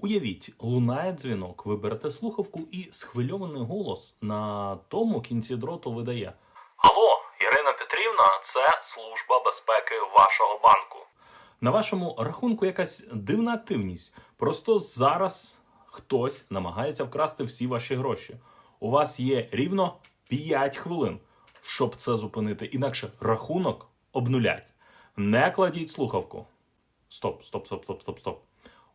Уявіть, лунає дзвінок, ви берете слухавку і схвильований голос на тому кінці дроту видає. Алло, Ірина Петрівна, це служба безпеки вашого банку. На вашому рахунку якась дивна активність. Просто зараз хтось намагається вкрасти всі ваші гроші. У вас є рівно 5 хвилин, щоб це зупинити. Інакше рахунок обнулять. Не кладіть слухавку. Стоп, стоп, стоп, стоп, стоп, стоп.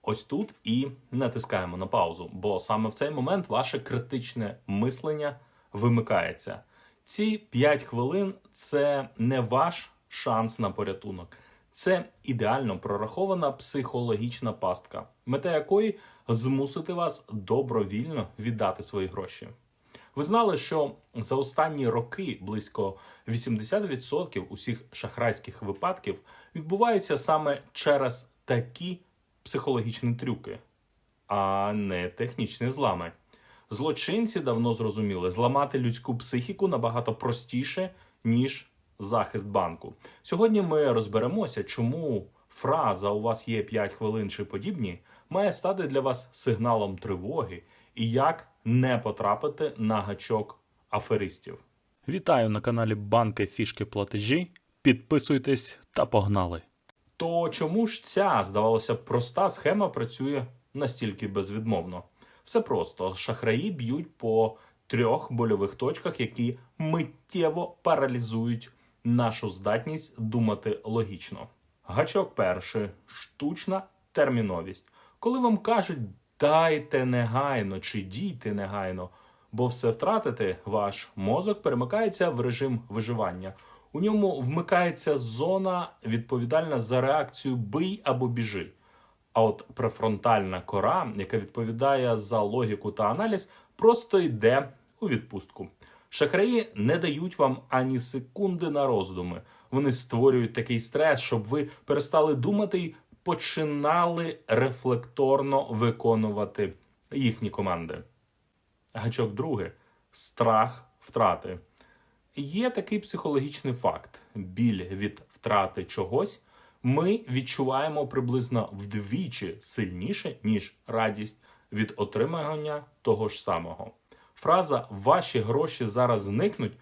Ось тут і натискаємо на паузу, бо саме в цей момент ваше критичне мислення вимикається. Ці 5 хвилин це не ваш шанс на порятунок. Це ідеально прорахована психологічна пастка, мета якої змусити вас добровільно віддати свої гроші. Ви знали, що за останні роки близько 80% усіх шахрайських випадків відбуваються саме через такі психологічні трюки, а не технічні злами. Злочинці давно зрозуміли, зламати людську психіку набагато простіше, ніж захист банку. Сьогодні ми розберемося, чому фраза у вас є 5 хвилин чи подібні має стати для вас сигналом тривоги і як не потрапити на гачок аферистів. Вітаю на каналі Банки Фішки Платежі. Підписуйтесь та погнали. То чому ж ця, здавалося проста схема працює настільки безвідмовно? Все просто шахраї б'ють по трьох больових точках, які миттєво паралізують нашу здатність думати логічно. Гачок перший штучна терміновість. Коли вам кажуть дайте негайно чи дійте негайно, бо все втратите, ваш мозок перемикається в режим виживання. У ньому вмикається зона відповідальна за реакцію бий або біжи. А от префронтальна кора, яка відповідає за логіку та аналіз, просто йде у відпустку. Шахраї не дають вам ані секунди на роздуми. Вони створюють такий стрес, щоб ви перестали думати і починали рефлекторно виконувати їхні команди. Гачок другий страх втрати. Є такий психологічний факт: біль від втрати чогось ми відчуваємо приблизно вдвічі сильніше, ніж радість від отримання того ж самого. Фраза Ваші гроші зараз зникнуть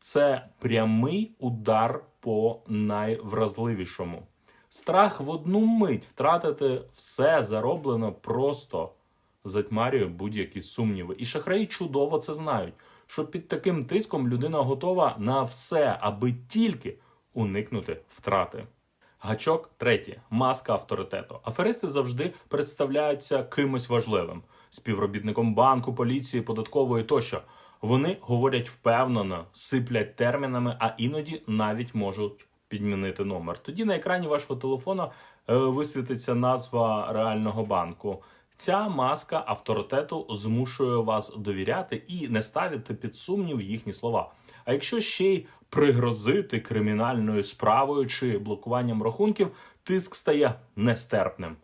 це прямий удар по найвразливішому. Страх в одну мить втратити все зароблено просто затьмарює будь-які сумніви. І шахраї чудово це знають, що під таким тиском людина готова на все, аби тільки уникнути втрати. Гачок третє маска авторитету. Аферисти завжди представляються кимось важливим співробітником банку, поліції, податкової тощо. Вони говорять впевнено, сиплять термінами, а іноді навіть можуть підмінити номер. Тоді на екрані вашого телефона е, висвітиться назва реального банку. Ця маска авторитету змушує вас довіряти і не ставити під сумнів їхні слова. А якщо ще й пригрозити кримінальною справою чи блокуванням рахунків, тиск стає нестерпним.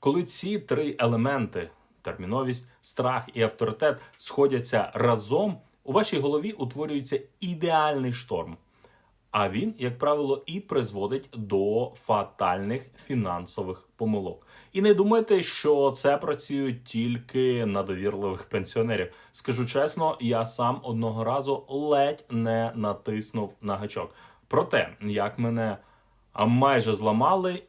Коли ці три елементи терміновість, страх і авторитет сходяться разом, у вашій голові утворюється ідеальний шторм. А він, як правило, і призводить до фатальних фінансових помилок. І не думайте, що це працює тільки на довірливих пенсіонерів. Скажу чесно, я сам одного разу ледь не натиснув на гачок. Про те, як мене майже зламали,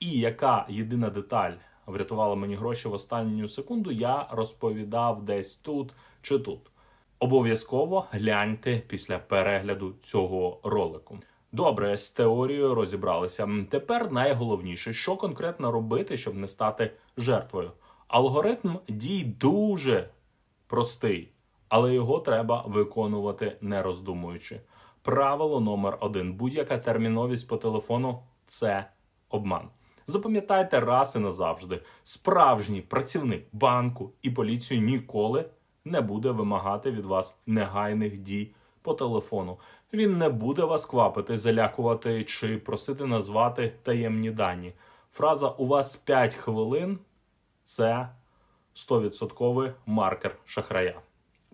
і яка єдина деталь врятувала мені гроші в останню секунду, я розповідав десь тут чи тут. Обов'язково гляньте після перегляду цього ролику. Добре, з теорією розібралися. Тепер найголовніше, що конкретно робити, щоб не стати жертвою. Алгоритм дій дуже простий, але його треба виконувати не роздумуючи. Правило номер один: будь-яка терміновість по телефону це обман. Запам'ятайте раз і назавжди: справжній працівник банку і поліцію ніколи не буде вимагати від вас негайних дій по телефону. Він не буде вас квапити, залякувати чи просити назвати таємні дані. Фраза у вас 5 хвилин це 100% маркер шахрая.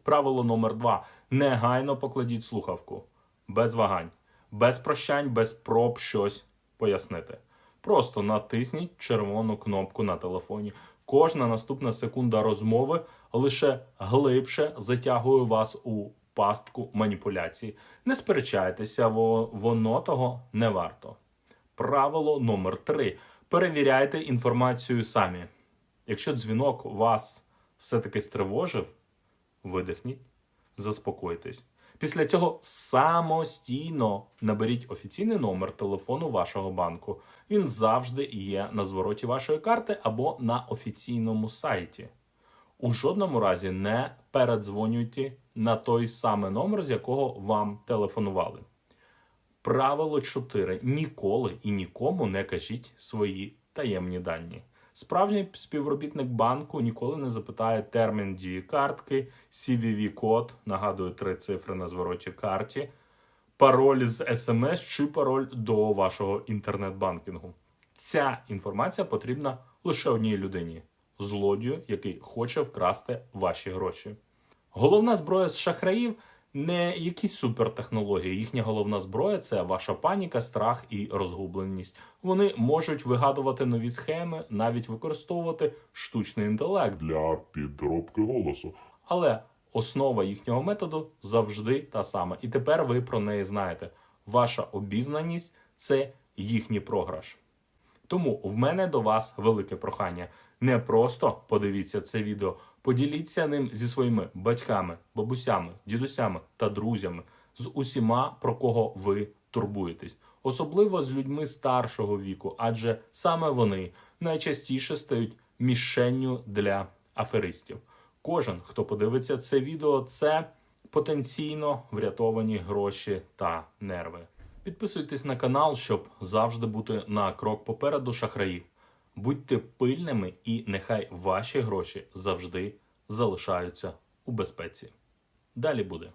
Правило номер два: негайно покладіть слухавку. Без вагань, без прощань, без проб щось пояснити. Просто натисніть червону кнопку на телефоні. Кожна наступна секунда розмови лише глибше затягує вас у пастку маніпуляцій. Не сперечайтеся, воно того не варто. Правило номер 3. Перевіряйте інформацію самі. Якщо дзвінок вас все-таки стривожив, видихніть, заспокойтесь. Після цього самостійно наберіть офіційний номер телефону вашого банку. Він завжди є на звороті вашої карти або на офіційному сайті. У жодному разі не передзвонюйте на той самий номер, з якого вам телефонували. Правило 4. Ніколи і нікому не кажіть свої таємні дані. Справжній співробітник банку ніколи не запитає термін дії картки, CVV-код, нагадую три цифри на звороті карті, пароль з смс чи пароль до вашого інтернет-банкінгу. Ця інформація потрібна лише одній людині злодію, який хоче вкрасти ваші гроші. Головна зброя з шахраїв не якісь супертехнології. Їхня головна зброя це ваша паніка, страх і розгубленість. Вони можуть вигадувати нові схеми, навіть використовувати штучний інтелект. для підробки голосу. Але основа їхнього методу завжди та сама. І тепер ви про неї знаєте. Ваша обізнаність це їхній програш. Тому в мене до вас велике прохання. Не просто подивіться це відео, поділіться ним зі своїми батьками, бабусями, дідусями та друзями, з усіма, про кого ви турбуєтесь, особливо з людьми старшого віку, адже саме вони найчастіше стають мішенню для аферистів. Кожен, хто подивиться це відео, це потенційно врятовані гроші та нерви. Підписуйтесь на канал, щоб завжди бути на крок попереду шахраїв. Будьте пильними і нехай ваші гроші завжди залишаються у безпеці. Далі буде.